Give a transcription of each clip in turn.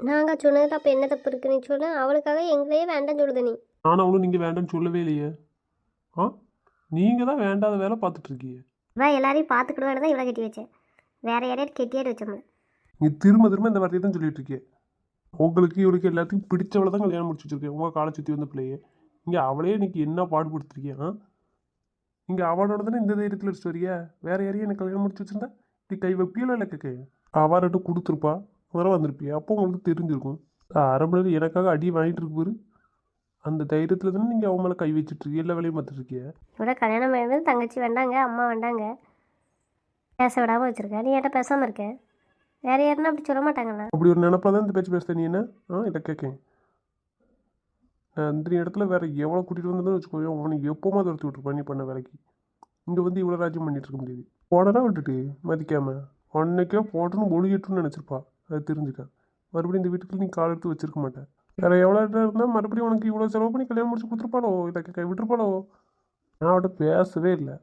நாங்கள் சொன்னதில் அப்போ என்ன தப்பு இருக்கு? நீ சொல்ல அவளுக்காக எங்களையே வேண்டாம் சொல்லுத நீ. நானும் அவளும் நீங்கள் வேண்டாம்னு சொல்லவே இல்லையே? ஆ? நீங்கள் தான் வேண்டாத வேலை பார்த்துட்டு இருக்கீங்க. இவன் எல்லாரையும் பார்த்துக்கிடுவான்னு தான் இவ்வளோ கட்டி வச்சேன். வேற யாரையாவது கெட்டியாடி வச்சோம்ல நீ திரும்ப திரும்ப இந்த வார்த்தையை தான் சொல்லிட்டு இருக்கே. உங்களுக்கு இவளுக்கு எல்லாத்துக்கும் பிடிச்சவளை தான் கல்யாணம் முடிச்சு வச்சிருக்கேன். உங்கள் காலை சுற்றி வந்த பிள்ளையே. இங்கே அவளே இன்னைக்கு என்ன பாடுபடுத்திருக்கேன் ஆ? இங்கே அவளோட தானே இந்த தைரியத்தில் வச்சுட்டு வரியா? வேற யாரையும் எனக்கு கல்யாணம் முடிச்சு வச்சிருந்தா? இப்படி கை வைப்பியல இல்லை கேட்க அவர்கிட்ட கொடுத்துருப்பா. முதல்ல வந்திருப்பியா? அப்போ உங்களுக்கு தெரிஞ்சிருக்கும். அரை மணி நேரம் எனக்காக அடி வாங்கிட்டு இருக்கு பாரு. அந்த தைரியத்தில் தானே நீங்கள் அவன் மேலே கை வச்சுட்டு இருக்கீங்க? எல்லா வேலையும் பார்த்துட்டு இருக்கிய? இவ்வளோ கல்யாணம் பண்ணது தங்கச்சி வேண்டாங்க அம்மா வேண்டாங்க பேச விடாமல் வச்சுருக்க. நீ என்கிட்ட பேசாமல் இருக்க. வேற யாருன்னா அப்படி சொல்ல மாட்டாங்கண்ணா. அப்படி ஒரு நினப்பில் தான் இந்த பேச்சு பேசுத நீ என்ன? ஆ இதை கேட்கேன் நான் இந்த இடத்துல வேற எவ்வளோ கூட்டிகிட்டு வந்தேன்னு வச்சுக்கோங்க உனக்கு எப்போமா துரத்தி விட்டுருப்பேன் நீ பண்ண வேலைக்கு. இங்கே வந்து இவ்வளோ ராஜ்யம் பண்ணிட்டு இருக்க முடியாது. போனடா விட்டுட்டு மதிக்காம. அன்னைக்கே போட்டுன்னு ஒழுகிட்டுன்னு நினச்சிருப்பா. அது தெரிஞ்சுக்க. மறுபடியும் இந்த வீட்டுக்கு நீ கால் எடுத்து வச்சிருக்க மாட்டேன் வேற எவ்வளோ இருந்தால் மறுபடியும் உனக்கு இவ்வளோ செலவு பண்ணி கல்யாணம் முடிச்சு கொடுத்துருப்பாளோ? இல்லை கை விட்டுருப்பாளோ நான் அவட்ட பேசவே இல்லை.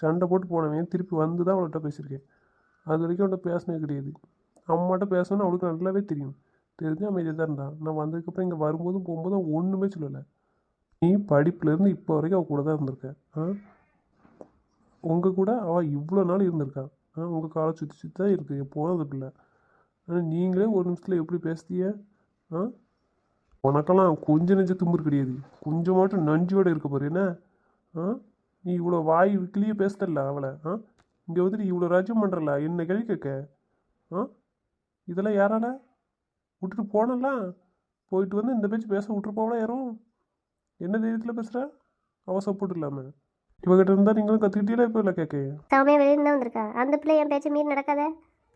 சண்டை போட்டு போனவன் திருப்பி வந்து தான் அவள்கிட்ட பேசியிருக்கேன். அது வரைக்கும் அவன்கிட்ட பேசினே கிடையாது. அம்மாட்ட பேசணும்னு அவளுக்கு நல்லாவே தெரியும். தெரிஞ்சு அமைதியாக தான் இருந்தான் நான் வந்ததுக்கப்புறம் இங்கே வரும்போதும் போகும்போதும் ஒன்றுமே சொல்லலை. நீ படிப்புலேருந்து இப்போ வரைக்கும் அவள் கூட தான் இருந்திருக்கேன் ஆ? உங்கள் கூட அவள் இவ்வளோ நாள் இருந்திருக்கான் ஆ உங்கள் காலை சுற்றி சுற்றி தான் இருக்குது எப்போதும் அது பிள்ளை ஆனால் நீங்களே ஒரு நிமிஷத்தில் எப்படி பேசுதிய ஆ? உனக்கெல்லாம் கொஞ்சம் நெஞ்ச தும்புறு கிடையாது. கொஞ்சமாட்டும் நஞ்சியோடு இருக்க போகிற என்ன? ஆ? நீ இவ்வளோ வாய் விக்கிலேயே பேசுதல்ல அவளை ஆ? இங்கே வந்துட்டு இவ்வளோ ராஜ்யம் பண்ணுறல என்ன கேள்வி கேட்க? ஆ? இதெல்லாம் யாரால? விட்டுட்டு போனலாம் போயிட்டு வந்து இந்த பேச்சு பேச விட்டுட்டு போகலாம் யாரும் என்ன தைரியத்தில் பேசுகிற அவசரப்பட்டு சப்போர்ட் இல்லாமல் இவகிட்ட இருந்தால் நீங்களும் கற்றுக்கிட்டீங்களா இப்போ இல்லை கேட்க சௌமியா வெளியே தான் வந்திருக்கா. அந்த பிள்ளை என் பேச்சு மீறி நடக்காத?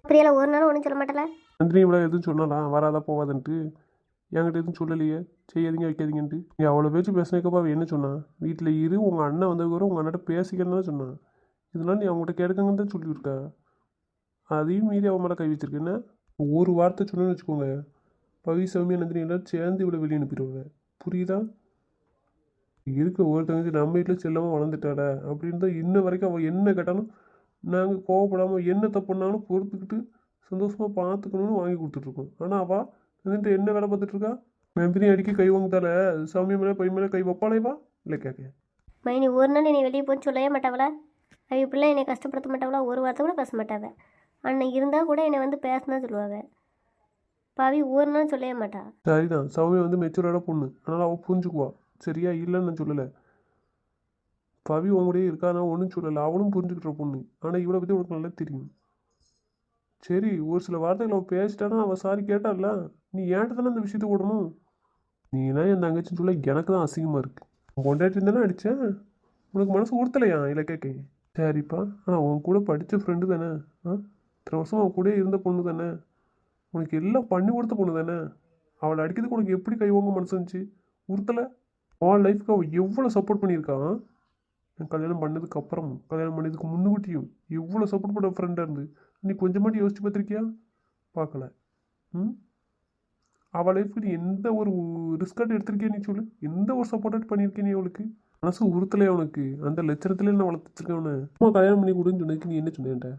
அப்படியெல்லாம் ஒரு நாள் ஒன்றும் சொல்ல மாட்டல. நந்தினி இவ்வளோ எதுவும் சொன்னாலாம் வராதா போவாதுன்ட்டு. என்கிட்ட எதுவும் சொல்லலையே. செய்யாதீங்க வைக்காதீங்கன்ட்டு. நீ அவ்வளோ பேச்சு பேசினக்கப்பா அவள் என்ன சொன்னான் வீட்டில் இரு உங்கள் அண்ணன் வந்ததுக்கப்புறம் உங்கள் அண்ணன் பேசிக்கன்னு தான் சொன்னான் இதனால நீ அவங்ககிட்ட கேட்குங்கன்னு தான் சொல்லியிருக்கா. அதையும் மீறி அவன் மேலே கை வச்சிருக்கேன்னா ஒரு வார்த்தை சொன்னேன்னு வச்சுக்கோங்க. பவி சௌமியா நந்தினி எல்லாம் சேர்ந்து இவ்வளோ வெளியே அனுப்பிடுவாங்க. புரியுதா? இருக்க ஒருத்தவங்க நம்ம வீட்டில் செல்லமாக வளர்ந்துட்டாடா அப்படின்னு தான் இன்ன வரைக்கும் அவள் என்ன கேட்டாலும் நாங்கள் கோவப்படாமல் என்ன தப்புனாலும் பொறுத்துக்கிட்டு சந்தோஷமாக பார்த்துக்கணும்னு வாங்கி கொடுத்துட்ருக்கோம். ஆனால் அவள் வந்துட்டு என்ன வேலை பார்த்துட்ருக்கா? மெம்பரி அடிக்க கை வாங்கிட்டால சாமி மேலே பை மேலே கை வைப்பாளேவா இல்லை கேட்க. மைனி ஒரு நாள் என்னை வெளியே போன்னு சொல்லவே மாட்டாவளா? அவ இப்படிலாம் என்னை கஷ்டப்படுத்த மாட்டாவளா? ஒரு வார்த்தை கூட பேச மாட்டாவ. அன்னைக்கு இருந்தால் கூட என்னை வந்து பேசினா சொல்லுவாங்க பவி ஒரு நாள் சொல்லவே மாட்டா. சரிதான் சௌமியா வந்து மெச்சூரான பொண்ணு. அதனால் அவள் புரிஞ்சுக்குவா. சரியா இல்லைன்னு நான் சொல்லலை. பவி உன் கூடயே இருக்கா நான் ஒன்றும் சொல்லலை அவளும் புரிஞ்சுக்கிற பொண்ணு. ஆனால் இவளை பற்றி உனக்கு நல்லா தெரியும். சரி ஒரு சில வார்த்தைகள் அவள் பேசிட்டானா? அவள் சாரி கேட்டால நீ ஏன்ட்ட தானே அந்த விஷயத்தை விடணும் நீனா என் தங்கச்சின்னு சொல்ல எனக்கு தான் அசிங்கமாக இருக்குது கொண்டாட்டி தானே அடித்தேன் உனக்கு மனசு உறுத்தலையா? இல்லை கேட்க சரிப்பா. ஆனால் உன் கூட படித்த ஃப்ரெண்டு தானே? ஆ? இத்தனை வருஷம் அவன் கூட இருந்த பொண்ணு தானே? உனக்கு எல்லாம் பண்ணி கொடுத்த பொண்ணு தானே? அவளை அடிக்கிறதுக்கு உனக்கு எப்படி கைவாங்க மனசு இருந்துச்சு? உறுத்தலை? அவன் லைஃப்க்கு அவள் எவ்வளோ சப்போர்ட் பண்ணியிருக்கான் நான் கல்யாணம் பண்ணதுக்கு அப்புறம் கல்யாணம் பண்ணதுக்கு முன்னுக்கூட்டியும் எவ்வளோ சப்போர்ட் பண்ண ஃப்ரெண்டாக இருந்து? நீ கொஞ்சமாட்டி யோசிச்சு பார்த்துருக்கியா? பார்க்கல. ம்? அவள் லைஃப்க்கு நீ எந்த ஒரு ரிஸ்காட் எடுத்திருக்கியா நீ சொல்லு? எந்த ஒரு சப்போர்ட் பண்ணியிருக்கே நீ அவளுக்கு? மனசு உறுத்தலையா அவனுக்கு அந்த லட்சணத்துல நான் வளர்த்துருக்கேன் அவனை அம்மா கல்யாணம் பண்ணி கொடுன்னு சொன்னதுக்கு நீ என்ன சொன்னேன்ட்ட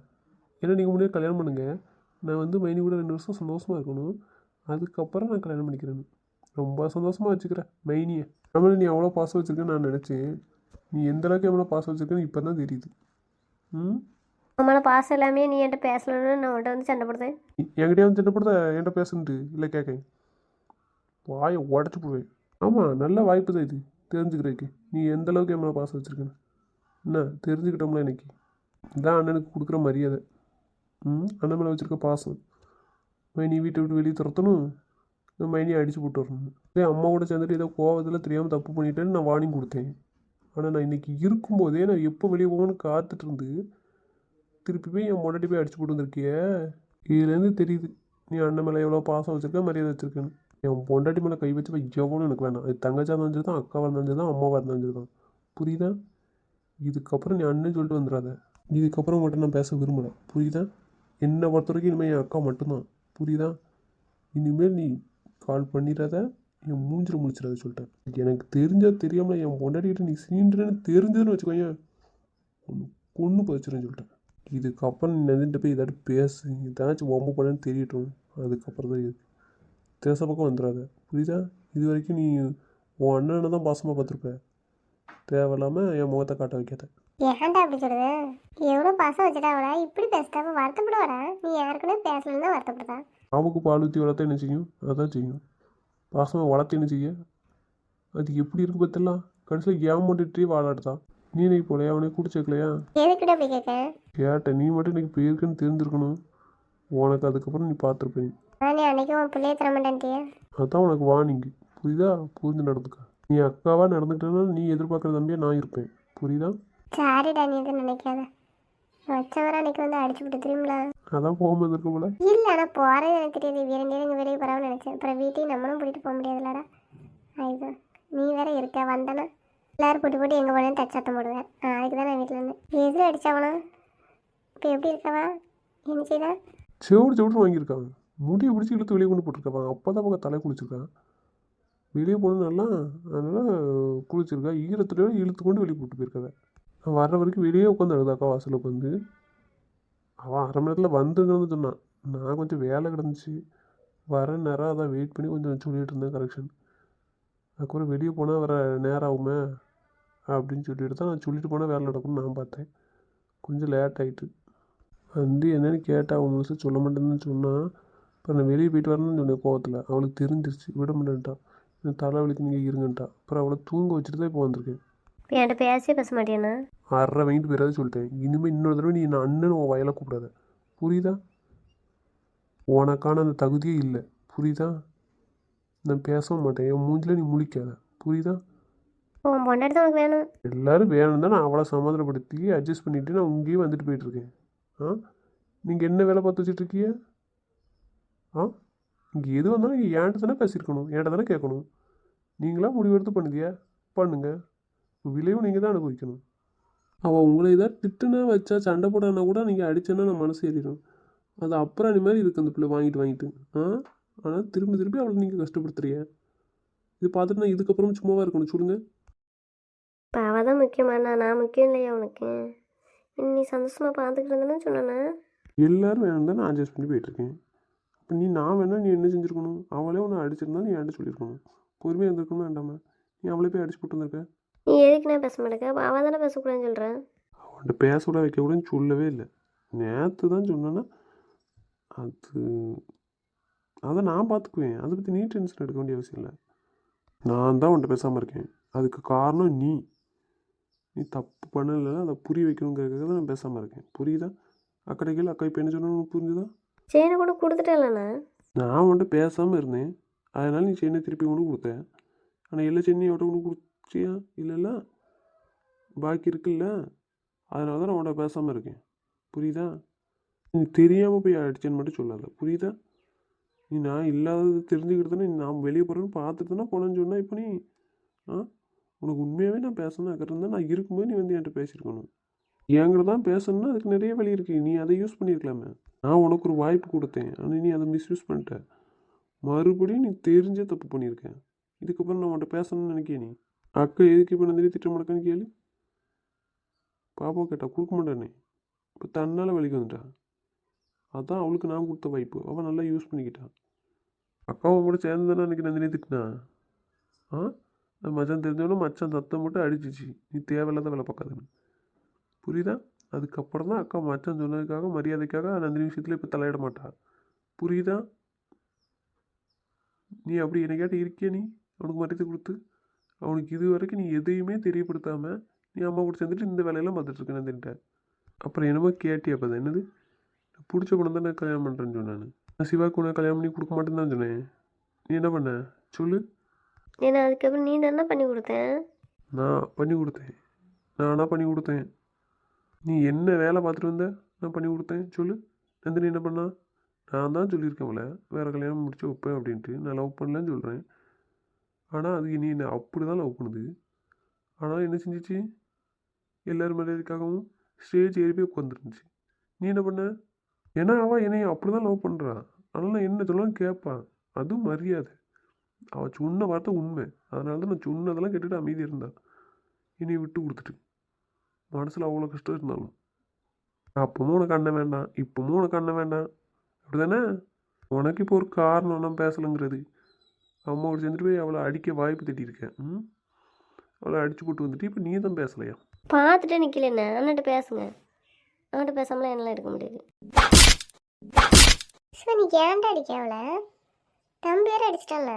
ஏன்னா நீங்கள் முன்னாடி கல்யாணம் பண்ணுங்கள் நான் வந்து மைனி கூட ரெண்டு வருஷம் சந்தோஷமாக இருக்கணும். அதுக்கப்புறம் நான் கல்யாணம் பண்ணிக்கிறேன் ரொம்ப சந்தோஷமாக வச்சுக்கிறேன் மைனியை. நம்மள நீ அவ்வளோ பாசம் வச்சுருக்கேன்னு நான் நினச்சேன். நீ எந்த அளவுக்கு எவ்வளோ பாசம் வச்சுருக்கேன்னு இப்போ தான் தெரியுது. ம்? நம்மள பாசம் எல்லாமே நீ என்கிட்ட பேசலன்னு நான் உன்கிட்ட வந்து சண்டை போடுறேன். என்கிட்டயே வந்து சின்னப்படுத்த என்கிட்ட பேசுன்ட்டு. இல்லை கேட்க வாயை உடச்சி போடுவேன். ஆமாம் நல்ல வாய்ப்பு தான் இது. தெரிஞ்சுக்கிறதுக்கு. நீ எந்த அளவுக்கு என் மேலே பாசம் வச்சுருக்கேன்னு. என்ன? தெரிஞ்சுக்கிட்டோம்ல இன்னைக்கு. இதான் அண்ணனுக்கு கொடுக்குற மரியாதை. ம்? அண்ணன் மேலே வச்சுருக்க பாசம் மைனி வீட்டை விட்டு வெளியே துரத்தணும். மைனியை அடித்து போட்டு வரணும். இதே அம்மா கூட சேர்ந்துட்டு ஏதோ கோவத்தில் தெரியாமல் தப்பு பண்ணிட்டேன்னு நான் வார்னிங் கொடுத்தேன். ஆனால் நான் இன்னைக்கு இருக்கும்போதே நான் எப்போ வெளியே போகணும்னு காத்துட்டு இருந்து திருப்பி போய் என் முன்னாடி போய் அடிச்சு போட்டு வந்திருக்கிய? இதுலேருந்து தெரியுது நீ அண்ணன் மேலே எவ்வளோ பாசம் வச்சிருக்க மரியாதை வச்சுருக்கேன்னு. என் பொண்டாட்டி மேலே கை வச்சு போய் எவ்வளோ எனக்கு வேணாம். அது தங்கச்சா இருந்தாலும் தான் அக்காவாக இருந்தாலும் தான் அம்மாவாக இருந்தாலும் தான் புரியுதா? இதுக்கப்புறம் நீ அண்ணன் சொல்லிட்டு வந்துடாத. இதுக்கப்புறம் உங்கள்கிட்ட நான் பேச விரும்பலை. புரியுதா? என்னை பொறுத்த வரைக்கும் இனிமேல் என் அக்கா மட்டும்தான். புரியுதா? இனிமேல் நீ கால் பண்ணிடாத. என் மூஞ்சில் முடிச்சிடாத சொல்லிட்டேன். எனக்கு தெரிஞ்சா தெரியாமல் என் பொண்டாட்டிக்கிட்ட நீ சீன்றேன்னு தெரிஞ்சதுன்னு வச்சுக்கோங்க ஒன்று கொன்று பதிச்சிருன்னு சொல்லிட்டேன். இதுக்கப்புறம் நீ போய் ஏதாட்டு பேசு ஏதாச்சும் ஒம்பு பண்ணேன்னு தெரியட்டும் அதுக்கப்புறம் தான் இது தேச பக்கம் வந்துடாத. புரியுதா? இது வரைக்கும் நீ உன் அண்ணனை தான் பாசமாக பார்த்துருப்ப. தேவையில்லாமல் என் முகத்தை காட்ட வைக்காத. ஏன்டா அப்படி சொல்லுது? எவ்வளோ பாசம் வச்சுட்டா அவளை இப்படி பேசிட்டா அவள் வருத்தப்படுவாரா நீ யாருக்குன்னு பேசலன்னு வருத்தப்படுறா பாம்புக்கு பால் ஊற்றி வளர்த்தா என்ன செய்யும்? அதான் செய்யும். பாசமாக வளர்த்து என்ன செய்ய அது எப்படி இருக்கு பார்த்தலாம் கடைசியில் ஏமாண்டுட்டே வாழாடுதான் நீ இன்னைக்கு போலையா? அவனை குடிச்சக்கலையா எதுக்கிட்ட அப்படி கேட்க? கேட்ட நீ மட்டும் இன்னைக்கு போயிருக்குன்னு தெரிஞ்சிருக்கணும். உனக்கு அதுக்கப்புறம் நீ பார்த்துருப்ப நீ. ஆனால் நீ அன்னைக்கு உன் பிள்ளைய தர மாட்டேன்ட்டியே. அதான் உனக்கு வார்னிங் புரியுதா? புரிஞ்சு நடந்துக்க. நீ அக்காவா நடந்துக்கிட்டேன்னா நீ எதிர்பார்க்குற தம்பியா நான் இருப்பேன். புரியுதா? சாரிடா நீ எதுவும் நினைக்காத. வச்சவரை அன்னைக்கு வந்து அடிச்சு விட்டு தெரியுங்களா அதான் போகும்போது இருக்க போல. இல்லை ஆனால் போகிறது எனக்கு தெரியாது பேரும் இங்கே வெளியே போகிறான்னு நினச்சேன். அப்புறம் வீட்டையும் நம்மளும் கூட்டிகிட்டு போக முடியாதுல்லடா. ஐயோ நீ வேற இருக்க வந்தனா. எல்லாரும் போட்டு போட்டு எங்கே போனேன்னு தச்சாத்தம் போடுவேன். அதுக்கு தான் நான் வீட்டில் இருந்தேன். எதில் அடித்தவனா இப்போ எப்படி இருக்கவா? என்ன செய்தா? செவிடு செவிடு வாங்கியிருக்காங்க. முடியை பிடிச்சி இழுத்து வெளியே கொண்டு போட்டிருக்காங்க அப்போ தான் பக்கம் தலை குளிச்சிருக்கான் வெளியே போகணும் நல்லா அதனால் குளிச்சிருக்கா. ஈரத்துலையோட இழுத்து கொண்டு வெளியே போட்டு போயிருக்காங்க நான் வர்ற வரைக்கும் வெளியே உட்காந்து அழுதாக்கா வாசலில் உட்காந்து அவன் அரை மணி நேரத்தில் வந்துங்கன்னு சொன்னான் நான் கொஞ்சம் வேலை கிடந்துச்சு. வர நேரம் அதான் வெயிட் பண்ணி கொஞ்சம் சொல்லிகிட்டு இருந்தேன் கரெக்ஷன் அதுக்கப்புறம் வெளியே போனால் வர நேரம் ஆகுமே அப்படின்னு சொல்லிட்டு தான் நான் சொல்லிட்டு போனால் வேலை நடக்கும்னு நான் பார்த்தேன். கொஞ்சம் லேட் ஆகிட்டு வந்து என்னென்னு கேட்டால் அவன் முழுசாக சொல்ல மாட்டேன்னு சொன்னால் இப்போ நான் வெளியே போயிட்டு வரேன்னு சொன்னேன் கோவத்தில். அவளுக்கு தெரிஞ்சிருச்சு. விட மாட்டேன்ட்டான் இந்த தலைவலிக்கு நீங்கள் இருங்கன்ட்டா. அப்புறம் அவளை தூங்க வச்சுட்டு தான் இப்போ வந்திருக்கேன். இப்போ என்கிட்ட பேசவே பேச மாட்டேன்னா. அரை வாங்கிட்டு போயிடாத சொல்லிட்டேன். இனிமேல் இன்னொரு தடவை நீ நான் அண்ணன் உன் வயலை கூப்பிடாத. புரியுதா? உனக்கான அந்த தகுதியே இல்லை. புரியுதா? நான் பேசவும் மாட்டேன். என் மூஞ்சில நீ முழிக்காத. புரியுதா? உன் பொண்டாட்டி தான் உனக்கு வேணும். எல்லாரும் வேணும் தான் நான் அவளை சமாதானப்படுத்தி அட்ஜஸ்ட் பண்ணிவிட்டு நான் இங்கேயே வந்துட்டு போயிட்டுருக்கேன். ஆ? நீங்கள் என்ன வேலை பார்த்து வச்சுட்டு இருக்கீங்க? ஆ? இங்கே எது வந்தாலும் நீங்கள் என்கிட்ட தானே பேசியிருக்கணும். என்கிட்ட தானே கேட்கணும். நீங்களா முடிவெடுத்து பண்ணுதியா பண்ணுங்க. விளைவும் நீங்கள் தான் அனுபவிக்கணும். அவள் உங்களை ஏதாவது திட்டுனா வச்சா சண்டை போடானா கூட நீங்கள் அடிச்சேன்னா நான் மனசு ஏறிடும். அது அப்புறம் அந்த மாதிரி இருக்குது அந்த பிள்ளை வாங்கிட்டு வாங்கிட்டு. ஆ? ஆனால் திரும்பி திரும்பி அவளை நீங்கள் கஷ்டப்படுத்துறீங்க. இது பார்த்துட்டு நான் இதுக்கப்புறம் சும்மாவாக இருக்கணும் சொல்லுங்கள் அவள் தான் முக்கியமாண்ணா நான் முக்கியம் இல்லையா உனக்கு? நீ சந்தோஷமாக பார்த்துக்கிட்டு இருந்தேன்னு சொன்னானே? எல்லாரும் வேணும் தான் நான் அட்ஜஸ்ட் பண்ணி போயிட்டுருக்கேன். இப்போ நீ நான் வேணா நீ என்ன செஞ்சுருக்கணும்? அவளே உன்னை அடிச்சிருந்தா நீ என்கிட்ட சொல்லியிருக்கணும்? பொறுமையாக இருந்திருக்கணும் வேண்டாமா? நீ அவளே போய் அடிச்சு போட்டு வந்திருக்க. நீ எதுக்கு நான் பேச மாட்டேங்க? அப்போ அவள் தானே பேசக்கூடாதுன்னு சொல்கிறேன் அவன்கிட்ட பேச கூட வைக்க கூடன்னு சொல்லவே இல்லை. நேற்று தான் சொன்னேன்னா அது அதை நான் பார்த்துக்குவேன். அதை பற்றி நீ டென்ஷன் எடுக்க வேண்டிய அவசியம் இல்லை. நான் தான் உன்கிட்ட பேசாமல் இருக்கேன். அதுக்கு காரணம் நீ. நீ தப்பு பண்ணல அதை புரிய வைக்கணுங்கிறதுக்காக தான் நான் பேசாமல் இருக்கேன். புரியுதா? அக்கடைகள் அக்கா இப்போ என்ன சொன்னு புரிஞ்சுதா? செயினை கூட கொடுத்துட்டேன்லண்ணா நான் உன்கிட்ட பேசாமல் இருந்தேன். அதனால நீ சென்னை திருப்பி கொண்டு கொடுத்த ஆனால் எல்லா சென்னையும் அவட்ட கொண்டு சரியா இல்லைல்ல. பாக்கி இருக்குல்ல. அதனால தான் நான் உன்கிட்ட பேசாமல் இருக்கேன். புரியுதா? நீ தெரியாமல் போய் அடிச்சேன்னு மட்டும் சொல்லாத. புரியுதா? நீ நான் இல்லாதது தெரிஞ்சுக்கிட்டு தானே நான் வெளியே போகிறேன்னு பார்த்துட்டு தானே போனேன்னு சொன்னால் இப்போ நீ ஆ? உனக்கு உண்மையாகவே நான் பேசணும் இருந்தா நான் இருக்கும்போது நீ வந்து என்கிட்ட பேசியிருக்கணும். என்கிட்ட தான் பேசணும்னா அதுக்கு நிறைய வழி இருக்குது நீ அதை யூஸ் பண்ணியிருக்கலாமே. நான் உனக்கு ஒரு வாய்ப்பு கொடுத்தேன். ஆனால் நீ அதை மிஸ்யூஸ் பண்ணிட்ட. மறுபடியும் நீ தெரிஞ்சே தப்பு பண்ணியிருக்கேன் இதுக்கப்புறம் நான் உன்கிட்ட பேசணும்னு நினைக்கிறேன் நீ? அக்கா எதுக்கு இப்போ நந்தினி திட்ட மாட்டேன்னு கேளு? பாப்பா கேட்டா கொடுக்க மாட்டானே. இப்போ தன்னால் வலிக்கு வந்துட்டா. அதான் அவளுக்கு நான் கொடுத்த வாய்ப்பு. அவள் நல்லா யூஸ் பண்ணிக்கிட்டான் அக்காவை கூட சேர்ந்து தானே அன்றைக்கி நந்தினி திட்டினா? ஆ? மச்சான் தெரிஞ்சவொன்னே மச்சான் தத்தம் மட்டும் அடிச்சிச்சு. நீ தேவையில்லாத வேலை பார்க்காதுன்னு. புரியுதா? அதுக்கப்புறம் தான் அக்கா மச்சான் சொன்னதுக்காக மரியாதைக்காக நந்தினி விஷயத்தில் இப்போ தலையிட மாட்டா. புரியுதா? நீ அப்படி என்னைக்காட்ட இருக்கியா நீ? அவனுக்கு மரியாதை கொடுத்து. அவனுக்கு இது வரைக்கும் நீ எதையுமே தெரியப்படுத்தாமல் நீ அம்மா கூட சேர்ந்துட்டு இந்த வேலையெல்லாம் பார்த்துட்டு இருக்க நந்தினிட்ட அப்புறம் என்னமோ கேட்டியா அப்போ என்னது? பிடிச்ச குணம் தான் நான் கல்யாணம் பண்ணுறேன்னு சொன்னான் நான். சிவாக்கு உனக்கு கல்யாணம் பண்ணி கொடுக்க மாட்டேன்னு தான் சொன்னேன். நீ என்ன பண்ண? சொல்லு. ஏன்னா அதுக்கப்புறம் நீ தானே பண்ணி கொடுத்தேன். நான் பண்ணி கொடுத்தேன். நானா பண்ணி கொடுத்தேன். நீ என்ன வேலை பார்த்துட்டு வந்த? நான் பண்ணி கொடுத்தேன். சொல்லு. நந்தினி என்ன பண்ணா? நான் தான் சொல்லியிருக்கேன் அவளை வேறு கல்யாணம் முடிச்சு வைப்பேன் அப்படின்ட்டு. நான் லவ் பண்ணலன்னு சொல்கிறேன் ஆனால் அது இனி என்னை அப்படி தான் லவ் பண்ணுது. ஆனால் என்ன செஞ்சிச்சு? எல்லோரும் மரியாதைக்காகவும் ஸ்டேஜ் ஏறி போய் உட்காந்துருந்துச்சு நீ என்ன பண்ண? ஏன்னா அவள் என்னை அப்படி தான் லவ் பண்ணுறா அதனால் நான் என்ன சொன்னாலும் கேட்பான் அதுவும் மரியாதை. அவள் சொன்ன வார்த்தை உண்மை. அதனால தான் நான் சொன்னதெல்லாம் கேட்டுட்டு அமைதி இருந்தான் என்னை விட்டு கொடுத்துட்டு. மனசில் அவ்வளோ கஷ்டம் இருந்தாலும். அப்பவும் உனக்கு அண்ணன் வேண்டாம். இப்பவும் உனக்கு அண்ணன் வேண்டாம். அப்படி தானே உனக்கு இப்போ ஒரு காரணம் நான் பேசலைங்கிறது. அம்மாவோட சேர்ந்துட்டு போய் அவளை அடிக்க வாய்ப்பு தட்டியிருக்கேன் ம்? அவளை அடிச்சு போட்டு வந்துட்டு இப்போ நீ தான் பேசலையா பார்த்துட்டு நிற்கலண்ணே அண்ணன்ட்ட பேசுங்க. அவன்கிட்ட பேசாமலாம் என்னால் இருக்க முடியாது. ஸோ நீ ஏன்டா அடிக்க அவளை? தம்பி வேற அடிச்சிட்டான்ல.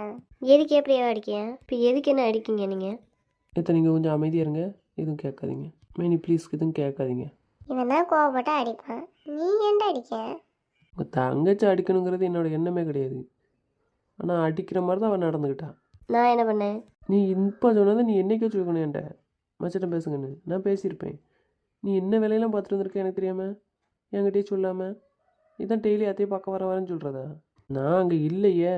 எதுக்கு எப்படியா அடிக்கேன் இப்போ எதுக்கு என்ன அடிக்கீங்க நீங்கள் எத்த நீங்கள் கொஞ்சம் அமைதியாக இருங்க. எதுவும் கேட்காதீங்க. மேனி ப்ளீஸ் எதுவும் கேட்காதீங்க. இவன் தான் கோவப்பட்டு அடிப்பான்? நீ ஏன்டா அடிக்க? உங்கள் தங்கச்சி அடிக்கணுங்கிறது என்னோட எண்ணமே கிடையாது. ஆனால் அடிக்கிற மாதிரி தான் அவன் நடந்துக்கிட்டா நான் என்ன பண்ணேன்? நீ இப்போ சொன்னதை நீ என்னைக்கோ சொல்லணும் என்கிட்ட. மச்சிட்ட பேசுங்கன்னு. நான் பேசியிருப்பேன். நீ என்ன வேலையெல்லாம் பார்த்துட்டு வந்திருக்க எனக்கு தெரியாமல் என்கிட்டயே சொல்லாமல் இதான் டெய்லி அத்தையை பார்க்க வர வரேன்னு சொல்கிறதா நான் அங்கே இல்லையே.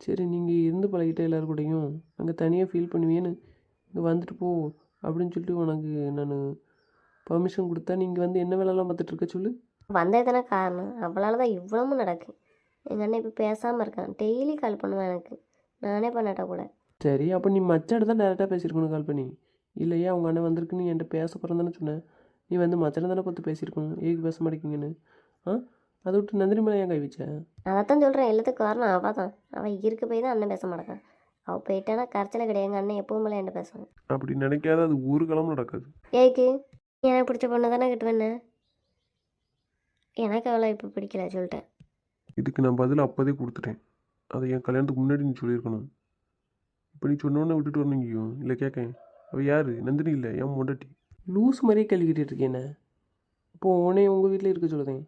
சரி நீங்கள் இருந்து பழகிட்ட எல்லாரும் கூடயும். அங்கே தனியாக ஃபீல் பண்ணுவேன்னு. இங்கே வந்துட்டு போ அப்படின்னு சொல்லிட்டு உனக்கு நான் பர்மிஷன் கொடுத்தா நீங்கள் வந்து என்ன வேலைலாம் பார்த்துட்டு இருக்க சொல்லு? வந்தது தானே காரணம். அவளால் தான் இவ்வளவும் நடக்கு. எங்கள் அண்ணன் இப்போ பேசாமல் இருக்கான் டெய்லி கால் பண்ணுவான் எனக்கு. நானே பண்ணாட்டா கூட. சரி அப்போ நீ மச்சாட்ட தான் டேரெக்டாக பேசியிருக்கணும் கால் பண்ணி. இல்லையா அவங்க அண்ணன் வந்திருக்கு நீ என்கிட்ட பேச போகிறேன் தானே சொன்னேன் நீ வந்து மச்சான தானே பார்த்து பேசியிருக்கணும் ஏக்கு பேச மாட்டேங்கிங்கன்னு ஆ? அதை விட்டு நந்தினி மேலே ஏன் கை வச்ச? அதைத்தான் சொல்கிறேன் எல்லாத்துக்கும் காரணம் அவள் தான். அவள் இருக்க போய் தான் அண்ணன் பேச மாட்டேங்கான் அவள் போயிட்டானா கரைச்சல கிடையாது. எங்கள் அண்ணன் எப்பவும் போல என்கிட்ட பேசுவான். அப்படி நினைக்காத அது ஒரு கிழமை நடக்காது. ஏக்கு எனக்கு பிடிச்ச பொண்ணு தானே கட்டுவேன்னு எனக்கு அவளை இப்போ பிடிக்கல சொல்லிட்டேன். இதுக்கு நான் பதில் அப்போதே கொடுத்துட்டேன். அதை என் கல்யாணத்துக்கு முன்னாடி நீ சொல்லியிருக்கணும். இப்போ நீ சொன்னோன்னே விட்டுட்டு வரணுங்கியோ இல்லை கேட்கேன் அவள் யார்? நந்தினி இல்லை? என் முண்டாட்டி லூஸ் மாதிரியே கேள்விக்கிட்டு இருக்கேன் இப்போது உனே உங்கள் வீட்டில் இருக்க சொல்லுதேன்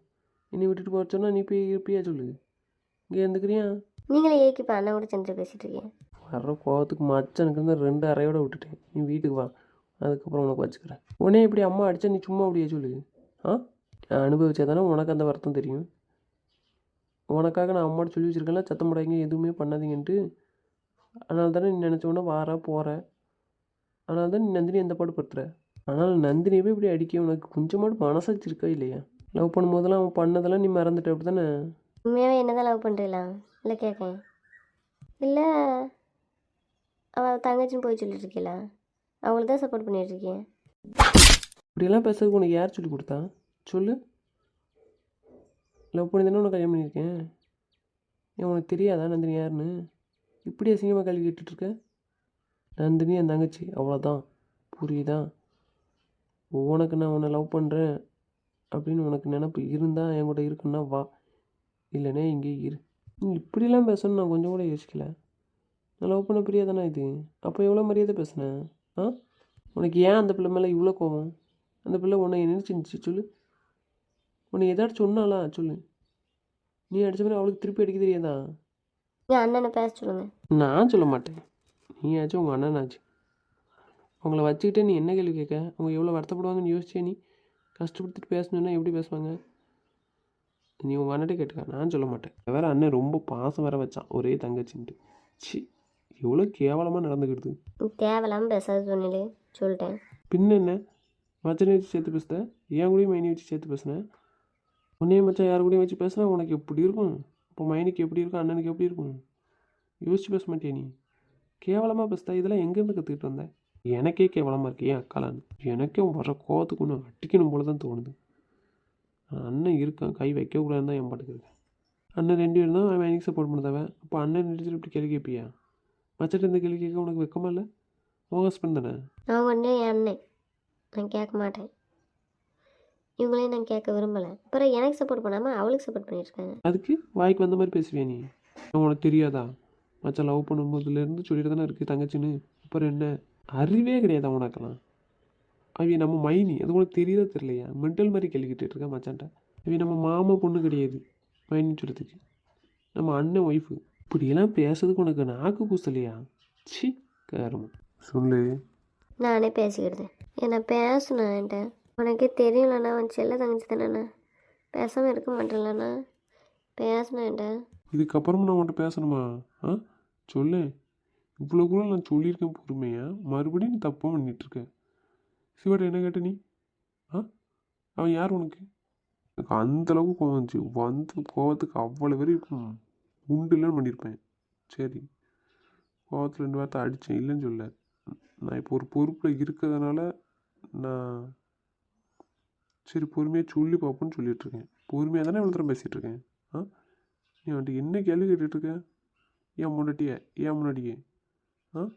என்னை விட்டுட்டு போக சொன்னால் நீ போய் இருப்பியா சொல்லு? இங்கே இருந்துக்கிறியா? நீங்களே ஏக்கு இப்போ அண்ணன் கூட சென்று பேசிகிட்டு இருக்கீங்க. வர்ற கோவத்துக்கு மச்சனுக்கு இருந்து ரெண்டு அறையோட விட்டுட்டேன். நீ வீட்டுக்கு வா. அதுக்கப்புறம் உனக்கு வச்சுக்கிறேன். உடனே இப்படி அம்மா அடித்தா நீ சும்மா அப்படியே சொல்லு. ஆ? நான் அனுபவிச்சா தானே உனக்கு அந்த வருத்தம் தெரியும். உனக்காக நான் அம்மாட்ட சொல்லி வச்சிருக்கேன்ல சத்தம் போடாதீங்க எதுவுமே பண்ணாதீங்கன்ட்டு. அதனால தானே நீ நினச்ச உடனே வார போகிற அதனால தான் நீ நந்தினி எந்த பாடு படுத்துற? ஆனால் நந்தினியை போய் இப்படி அடிக்க உனக்கு கொஞ்சமாட்டு மனசாச்சு இருக்கா இல்லையா? லவ் பண்ணும்போதெல்லாம் அவன் பண்ணதெல்லாம் நீ மறந்துட்ட அப்படி தானே? உண்மையாகவே என்ன தான் லவ் பண்ணுறீங்களா இல்லை கேட்கேன் இல்லை அவள் தங்கச்சின்னு போய் சொல்லிட்டு இருக்கீங்களா அவங்களுக்கு தான் சப்போர்ட் பண்ணிட்டு இருக்கேன் இப்படியெல்லாம் பேசுறதுக்கு உனக்கு யார் சொல்லி கொடுத்தா? சொல்லு. லவ் பண்ணி தானே உனக்கு கல்யாணம் பண்ணியிருக்கேன். ஏன் உனக்கு தெரியாதா நந்தினி யாருன்னு? இப்படி அசிங்கமாக கல்வி கேட்டுட்ருக்க? நந்தினி என் தங்கச்சி அவ்வளோதான் புரியுதா? உனக்கு நான் உன்னை லவ் பண்ணுறேன் அப்படின்னு உனக்கு நினப்பு இருந்தால் என் கூட இருக்குன்னா வா. இல்லைனே இங்கே இரு. நீ இப்படிலாம் பேசணும்னு நான் கொஞ்சம் கூட யோசிக்கல. நான் லவ் பண்ண பிரியா தானே இது? அப்போ எவ்வளோ மரியாதை பேசுனேன் ஆ? உனக்கு ஏன் அந்த பிள்ளை மேலே இவ்வளோ கோவம் அந்த பிள்ளை உன்னை என்ன செஞ்சு சொல்லு. உன்னை ஏதாச்சும் சொன்னாலா சொல்லு. நீ அடிச்ச மாதிரி அவளுக்கு திருப்பி அடிக்க தெரியாதா? என் அண்ணனை பேச சொல்லுங்க. நான் சொல்ல மாட்டேன். நீ ஆச்சும் உங்கள் அண்ணனாச்சு. அவங்கள வச்சுக்கிட்டே நீ என்ன கேள்வி கேட்க? அவங்க எவ்வளோ வருத்தப்படுவாங்கன்னு யோசிச்சே நீ கஷ்டப்படுத்திட்டு பேசணுன்னா எப்படி பேசுவாங்க? நீ உங்கள் அண்ணன்ட்டே கேட்டுக்க. நான் சொல்ல மாட்டேன். வேற அண்ணன் ரொம்ப பாசம் வேற வச்சான். ஒரே தங்கச்சின்ட்டு. சி எவ்வளோ கேவலமாக நடந்துக்கிடுது. தேவையில்லாமல் பேசாத சொன்னீங்களே சொல்லிட்டேன். பின்ன என்ன? மச்சனை வச்சு சேர்த்து பேசுத? என் கூடயும் மைனி வச்சு சேர்த்து பேசுனேன் உன்னையும் மச்சான் யார் கூடயும் வச்சு பேசுனா உனக்கு எப்படி இருக்கும்? இப்போ மைனுக்கு எப்படி இருக்கும்? அண்ணனுக்கு எப்படி இருக்கும்? யோசிச்சு பேச மாட்டியா நீ? கேவலமாக பேசுதா? இதெல்லாம் எங்கேருந்து கற்றுக்கிட்டு வந்தேன் எனக்கே கேவலமாக இருக்கு. ஏன் அக்காலான்னு எனக்கே வர கோவத்துக்கு ஒன்று அடிக்கணும் போல தான் தோணுது. அண்ணன் இருக்கான். கை வைக்கக்கூடாதுன்னு தான் என் பாட்டுக்கு இருக்கேன் அண்ணன் ரெண்டு பேரும் தான் அவன் எனக்கு சப்போர்ட் பண்ணதவன் அப்போ அண்ணன் ரெண்டு இப்படி கேள்வி கேட்பியா? மச்சட்ட இந்த கேள்வி கேட்க உனக்கு வெக்கமா இல்லை? உன் ஹஸ்பண்ட் தானே? நான் ஒன்றே என் அண்ணன் நான் கேட்க மாட்டேன். இவங்களையும் நான் கேட்க விரும்பலை. அப்புறம் எனக்கு சப்போர்ட் பண்ணாமல் அவளுக்கு சப்போர்ட் பண்ணியிருக்காங்க அதுக்கு வாய்க்கு வந்த மாதிரி பேசுவியா நீ? உனக்கு தெரியாதா? மச்சான் லவ் பண்ணும்போதுலேருந்து சொல்லிட்டு தானே இருக்குது தங்கச்சின்னு. அப்புறம் என்ன? அறிவே கிடையாதா உனக்கெல்லாம்? அவைய நம்ம மைனி. அது உனக்கு தெரியுதா தெரியலையா? மென்டல் மாதிரி கேள்விக்கிட்டு இருக்கா மச்சான்ட்ட. அவைய நம்ம மாமா பொண்ணு கிடையாது. மைனின்னு சொல்கிறதுக்கு நம்ம அண்ணன் ஒய்ஃபு இப்படியெல்லாம் பேசுறதுக்கு உனக்கு நாக்கு கூசலையா? சி காரமா சொல்லு. நானே பேசிக்கிடுதேன் என்ன பேசணும் என்கிட்ட உனக்கே தெரியலண்ணா அவன் செல்ல தங்கச்சி தானேண்ணா? பேசாமல் இருக்க மாட்டேன்லண்ணா. பேசினேன்டா என்கிட்ட இதுக்கப்புறமும் நான் உன்கிட்ட பேசணுமா? ஆ? சொல்லு. இவ்வளோ கூட நான் சொல்லியிருக்கேன் பொறுமையா? மறுபடியும் நீ தப்பாக பண்ணிகிட்ருக்க சிவாட்ட என்ன கேட்ட நீ? ஆ? அவன் யார் உனக்கு? எனக்கு அந்தளவுக்கு கோவம் வந்துச்சு. வந்து கோவத்துக்கு அவ்வளோ பேர் உண்டு இல்லைன்னு பண்ணியிருப்பேன். சரி. கோவத்தில் ரெண்டு வார்த்தை அடித்தேன் இல்லைன்னு சொல்ல நான் இப்போ ஒரு பொறுப்பில் இருக்கிறதுனால நான் சரி பொறுமையாக சொல்லி பார்ப்போன்னு சொல்லிகிட்ருக்கேன் பொறுமையாக தானே இவ்வளோ தூரம் பேசிகிட்டு இருக்கேன்? ஆ? நீ வந்துட்டு என்ன கேள்வி கேட்டுட்டு ஏன் முன்னாடியே? ஏன் முன்னாடியே? ஆ?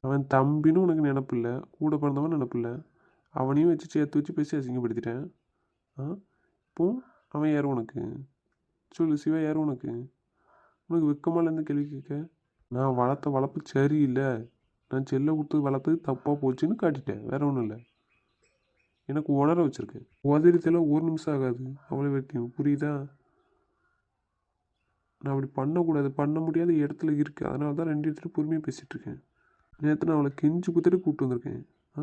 அவன் தம்பின்னு உனக்கு நினப்பில்ல கூட பிறந்தவன் நினப்பில்ல அவனையும் வச்சு சேர்த்து வச்சு பேசி அசிங்கப்படுத்திட்டேன். ஆ? இப்போ அவன் யார் உனக்கு? சொல்லு சிவா யார் உனக்கு? உனக்கு வெக்கமாக இருந்து கேள்வி கேட்க? நான் வளர்த்த வளர்ப்பு சரியில்லை. நான் செல்ல கொடுத்து வளர்த்தது தப்பாக போச்சுன்னு காட்டிட்டேன். வேற ஒன்றும் இல்லை. எனக்கு உணர வச்சுருக்கேன் உதறித்தெல்லாம் ஒரு நிமிஷம் ஆகாது. அவ்வளோ வெட்டியும் புரியுதா? நான் அப்படி பண்ணக்கூடாது. பண்ண முடியாத இடத்துல இருக்குது அதனால தான் ரெண்டு இடத்துல பொறுமையாக பேசிகிட்டு இருக்கேன். நேற்று நான் அவளை கெஞ்சி குத்துட்டு கூப்பிட்டு வந்திருக்கேன். ஆ?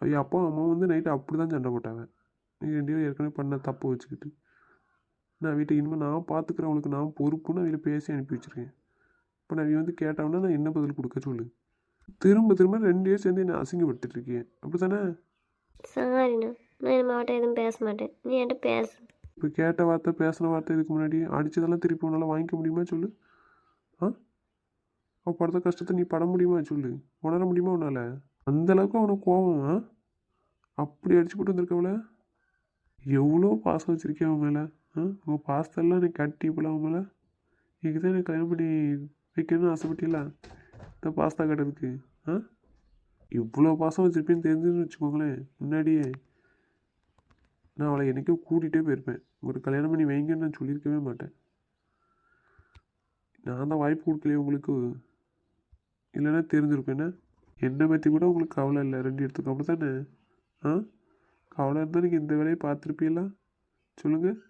ஐயா அப்பா அம்மா வந்து நைட்டு அப்படி தான் சண்டை போட்டாங்க. நீ ரெண்டு பேரும் ஏற்கனவே பண்ண தப்பு வச்சுக்கிட்டு. நான் வீட்டை இனிமேல் நான் பார்த்துக்கிறேன் அவளுக்கு. நான் பொறுப்புன்னு அவளை பேசி அனுப்பி வச்சுருக்கேன். இப்போ நான் இவன் வந்து கேட்டவொன்னே நான் என்ன பதில் கொடுக்க சொல்லு? திரும்ப திரும்ப ரெண்டு பேரும் சேர்ந்து என்னை அசிங்கப்படுத்திட்டு இருக்கேன் அப்படி தானே சாரிண்ணா நான் என் மாவட்டம் எதுவும் பேச மாட்டேன். நீ என்கிட்ட பேசு. இப்போ கேட்ட வார்த்தை பேசின வார்த்தை இதுக்கு முன்னாடி அடித்ததெல்லாம் திருப்பி உன்னால் வாங்கிக்க முடியுமா சொல்லு? ஆ? அவள் படுத்த கஷ்டத்தை நீ பட முடியுமா சொல்லு? உணர முடியுமா உன்னால்? அந்த அளவுக்கு அவனுக்கு கோவம் ஆ? அப்படி அடிச்சு போட்டு வந்திருக்கவள எவ்வளோ பாசம் வச்சுருக்கேன் அவன் மேலே? ஆ? உங்கள் பாசத்தெல்லாம் நீ கட்டி போல அவன் மேலே. இதுக்கு தான் எனக்கு கல்யாணம் பண்ணி வைக்கணும்னு ஆசைப்பட்டீங்களா? இந்த பாஸ்தா கட்டுறதுக்கு ஆ? இவ்வளோ பாசம் வச்சிருப்பேன்னு தெரிஞ்சுன்னு வச்சுக்கோங்களேன். முன்னாடியே நான் அவளை என்றைக்கோ கூட்டிகிட்டே போயிருப்பேன். ஒரு கல்யாணம் பண்ணி வைங்கன்னு நான் சொல்லியிருக்கவே மாட்டேன். நான் தான் வாய்ப்பு கொடுக்கலையே உங்களுக்கு. இல்லைன்னா தெரிஞ்சிருப்பேன்னா என்னை? பற்றி கூட உங்களுக்கு கவலை இல்லை. ரெண்டு இடத்துக்கு அப்படி தானே ஆ? கவலை இருந்தால் நீங்கள் இந்த வேலையை பார்த்துருப்பீங்களா? சொல்லுங்கள்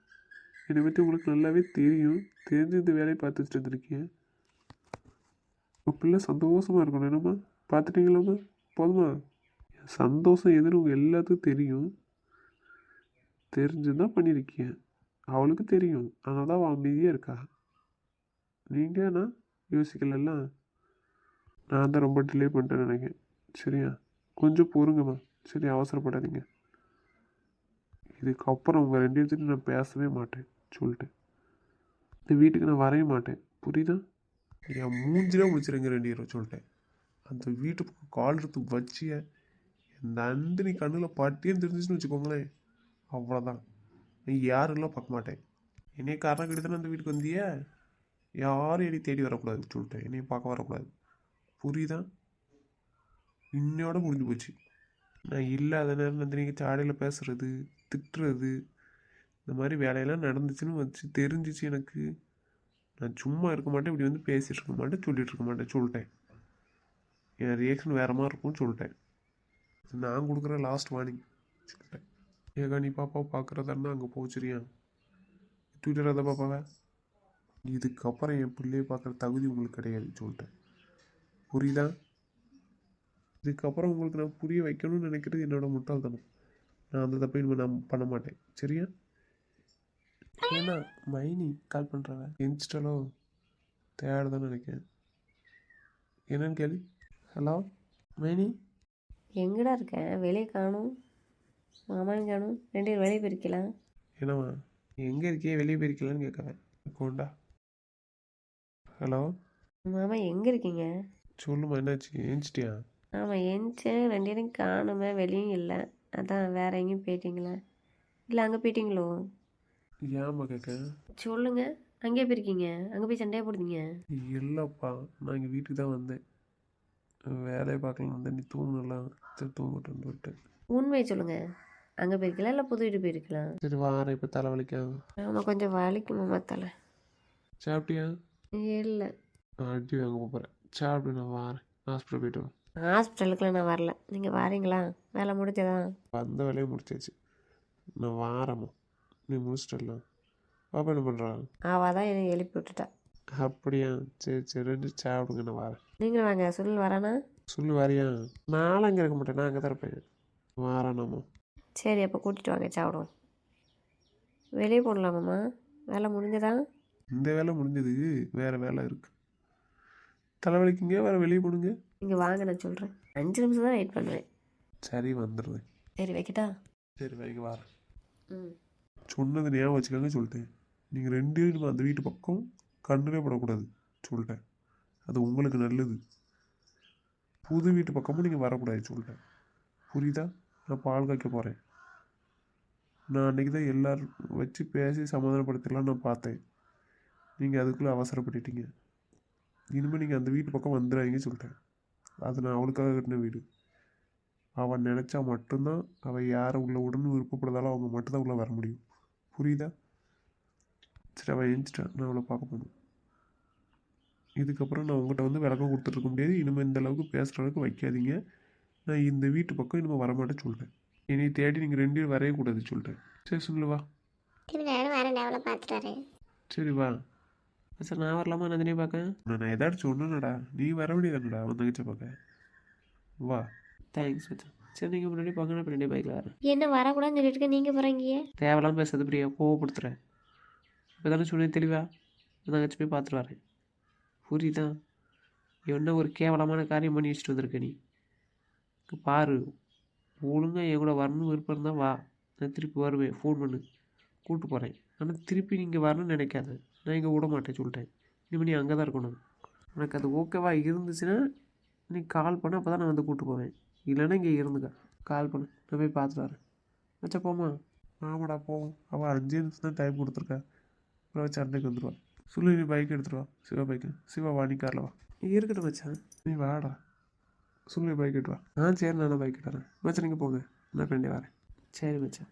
என்னை பற்றி உங்களுக்கு நல்லாவே தெரியும். தெரிஞ்சு இந்த வேலையை பார்த்து வச்சுட்டு வந்திருக்கீங்க. உங்கள் பிள்ளை சந்தோஷமாக இருக்கணும். என்னம்மா? பார்த்துட்டீங்களாம்மா? போதுமா என் சந்தோஷம் எதுன்னு உங்கள் எல்லாத்துக்கும் தெரியும். தெரிஞ்சு தான் பண்ணியிருக்கீங்க. அவளுக்கு தெரியும். அதனால தான் அவள் அமைதியாக இருக்கா நீங்கள்னா யோசிக்கலாம் நான் தான் ரொம்ப டிலே பண்ணிட்டேன்னு நினைக்கிறேன். சரியா? கொஞ்சம் பொறுங்கம்மா. சரி அவசரப்படாதீங்க. இதுக்கப்புறம் உங்கள் ரெண்டு பேர்த்துட்டு நான் பேசவே மாட்டேன் சொல்லிட்டு. இந்த வீட்டுக்கு நான் வரவே மாட்டேன். புரியுதா? என் மூஞ்சிலே முடிச்சிருங்க ரெண்டு பேரும் சொல்லிட்டேன் அந்த வீட்டு பக்கம் கால் எடுத்து வச்சிய நந்தினி கண்ணில் பட்டியும் தெரிஞ்சிச்சுன்னு வச்சுக்கோங்களேன். அவ்வளோதான் நீ யாரெல்லாம் பார்க்க மாட்டேன்? என்னைய காரணம் கிடைத்தானே அந்த வீட்டுக்கு வந்தியே? யாரும் என்னை தேடி வரக்கூடாது சொல்லிட்டேன். என்னைய பார்க்க வரக்கூடாது. புரியுதா? இன்னையோட முடிஞ்சு போச்சு. நான் இல்லாத நேரம் நந்தினிக்கு சாடையில் பேசுறது திட்டுறது இந்த மாதிரி வேலையெல்லாம் நடந்துச்சுன்னு வச்சு தெரிஞ்சிச்சு எனக்கு. நான் சும்மா இருக்க மாட்டேன் இப்படி வந்து பேசிகிட்டு இருக்க மாட்டேன் சொல்லிகிட்டு இருக்க மாட்டேன் சொல்லிட்டேன். என் ரியாக்ஷன் வேறு மாதிரி இருக்கும்னு சொல்லிட்டேன். நான் கொடுக்குற லாஸ்ட் வார்னிங் சொல்லிட்டேன். ஏகா நீ பாப்பாவை பார்க்குறதா இருந்தால் அங்கே போச்சுரியா ட்விட்டர் அதை பாப்பாவை? இதுக்கப்புறம் என் பிள்ளையை பார்க்குற தகுதி உங்களுக்கு கிடையாது சொல்லிட்டேன். புரியுதா? இதுக்கப்புறம் உங்களுக்கு நான் புரிய வைக்கணும்னு நினைக்கிறது என்னோட முட்டாள்தனம். நான் அந்த தப்பை இனிமேல் நான் பண்ண மாட்டேன். சரியா? ஏன்னா மைனி கால் பண்ணுறாங்க இன்ஸ்டாலோ தேடுதான்னு நினைக்கிறேன். என்னன்னு கேள்வி ஹலோ? மைனி எங்கடா இருக்கேன் வெளியே காணும். மாமாவும் காணும்? ரெண்டு பேரும் வெளியே போயிருக்கலாம் என்னம்மா? எங்கே இருக்கியே? வெளியே போயிருக்கலான்னு கேட்குறேன். கொண்டா ஹலோ? மாமா எங்கே இருக்கீங்க? சொல்லுமா என்னாச்சு? ஏஞ்சிட்டியா? ஆமாம் எந்திச்சேன் ரெண்டு பேரும் காணுமே வெளியும் இல்லை. அதான் வேற எங்கேயும் போயிட்டீங்களா? இல்லை அங்கே போயிட்டீங்களோ? ஏம்மா கேட்க? சொல்லுங்க. அங்கேயே போயிருக்கீங்க. அங்கே போய் சண்டையாக போடுதீங்க இல்லைப்பா நான் இங்கே வீட்டுக்கு தான் வந்தேன். வேலையை பார்க்கலாம் வந்தேன் நீ தூங்கலாம் சரி தூங்கட்டும்னு விட்டேன் உண்மையை சொல்லுங்க. அங்கே போயிருக்கலாம் இல்லை புது வீடு போயிருக்கலாம் சரி வாரேன். இப்போ தலை வலிக்காது ஆமாம் கொஞ்சம் வலிக்கும் மாமா தலை? சாப்பிட்டியா? இல்லை. அடி வாங்க போகிறேன் சாப்பிட்டு நான் வாரேன். ஹாஸ்பிட்டல் போயிட்டு வரேன் ஹாஸ்பிட்டலுக்குலாம் நான் வரல. நீங்கள் வாரீங்களா? வேலை முடிஞ்சதா? வந்த வேலையை முடிச்சாச்சு. நான் வாரேம்மா. நீ முடிச்சிட்டலாம் பாப்பா என்ன பண்ணுறா அவள் தான் என்னை எழுப்பி விட்டுட்டா. அப்படியா? சரி சரி ரெண்டு சாப்பிடுங்க நான் வரேன். நீங்களும் வாங்க சுனில் வரானா? சொல்லு வாரியா? நானும் அங்கே இருக்க மாட்டேன் நான் அங்கே தான் இருப்பேன். வாரானாம்மா சரி அப்போ கூட்டிகிட்டு வாங்க சாப்பிடுவோம். வெளியே போடலாமாம்மா? வேலை முடிஞ்சதா? இந்த வேலை முடிஞ்சது வேறு வேலை இருக்குது தலைவலிக்குங்க வேறு வெளியே போடுங்க. நீங்கள் வாங்க நான் சொல்கிறேன் அஞ்சு நிமிஷம் தான் வெயிட் பண்ணுவேன். சரி வந்துடுறேன். சரி வைக்கட்டா? சரி வைங்க வரேன். ம். சொன்னது ஞாபகம் வச்சுக்கோங்க சொல்லிட்டேன். நீங்கள் ரெண்டு பேரும் அந்த வீட்டு பக்கம் கண்ணுலே படக்கூடாது சொல்லிட்டேன். அது உங்களுக்கு நல்லது. புது வீட்டு பக்கமும் நீங்கள் வரக்கூடாது சொல்லிட்டேன். புரியுதா? நான் பால் காய்க்க போகிறேன் நான் அன்றைக்கி தான் எல்லோரும் வச்சு பேசி சமாதானப்படுத்தலாம் நான் பார்த்தேன். நீங்கள் அதுக்குள்ளே அவசரப்பட்டுட்டீங்க. இனிமேல் நீங்கள் அந்த வீட்டு பக்கம் வந்துடாதீங்க சொல்லிட்டேன். அது நான் அவளுக்காக கட்டின வீடு. அவன் நினச்சா மட்டும்தான் அவள் யாரை உள்ள உடனே விருப்பப்படுதாலும் அவங்க மட்டும்தான் உள்ளே வர முடியும். புரியுதா? சரி அவள் எழுந்துட்டான் நான் அவளை பார்க்க போகணும். இதுக்கப்புறம் நான் உங்கள்கிட்ட வந்து விளக்கம் கொடுத்துட்ருக்க முடியாது. இனிமேல் இந்த அளவுக்கு பேசுகிற அளவுக்கு வைக்காதீங்க. நான் இந்த வீட்டு பக்கம் இனிமேல் வரமாட்டேன்னு சொல்லிட்டேன் என்னை தேடி நீங்கள் ரெண்டு பேரும் வரைய கூடாது சொல்லிட்டேன் சரி சொல்லு வா. சரி வா. சார் நான் வரலாமா? நந்தினியை பார்க்க நான் நான் ஏதாச்சும் சொன்னேனடா. நீ வர வேண்டியதானடா அவன் தங்கச்ச பார்க்க வா. தேங்க்ஸ் மச்சான். சரி நீங்கள் முன்னாடி பார்க்க நான் பின்னாடி பைக்கில் வரேன். என்ன வரக்கூடாதுன்னு சொல்லிட்டு நீங்கள் போகிறீங்க தேவையில்லாம பேசுறது பிரியா கோவப்படுத்துகிறேன் இப்போ தானே சொன்னேன் தெளிவா. தங்கச்சி போய் பார்த்துட்டு வரேன். புரியுதா? என்ன ஒரு கேவலமான காரியம் பண்ணி வச்சுட்டு வந்திருக்க நீ? இங்க பாரு. ஒழுங்கா என் கூட வரணும் விருப்பம் இருந்தால் வா. நான் திருப்பி வருவேன். ஃபோன் பண்ணு. கூப்பிட்டு போகிறேன் ஆனால் திருப்பி நீங்கள் வரணும்னு நினைக்காத. நான் இங்கே விட மாட்டேன் சொல்லிட்டேன். இனிமேல் நீ அங்கே தான் இருக்கணும். உனக்கு அது ஓகேவா இருந்துச்சுன்னா நீ கால் பண்ண. அப்போ தான் நான் வந்து கூப்பிட்டு போவேன். இல்லைன்னா இங்கே இருந்துக்க. கால் பண்ணு. நான் போய் பார்த்துட்டு வரேன். வச்சா போமா ஆமாடா போவோம் அவள் அஞ்சு நிமிஷம் தான் டைம் கொடுத்துருக்கா. அப்புறம் வச்சு அன்னைக்கு வந்துடுவா சொல்லு நீ பைக் எடுத்துட்டு வா. சிவா பைக்கு சிவா வா நீ காரில் வா. இருக்கட்டும் மச்சான். நீ வாடா. சொல்லு பைக் எடுத்து வா. ஆ சரி நான் பைக் வரேன். மச்சான் நீங்கள் போங்க. நான் ஃப்ரெண்டே வரேன். சரி மச்சான்.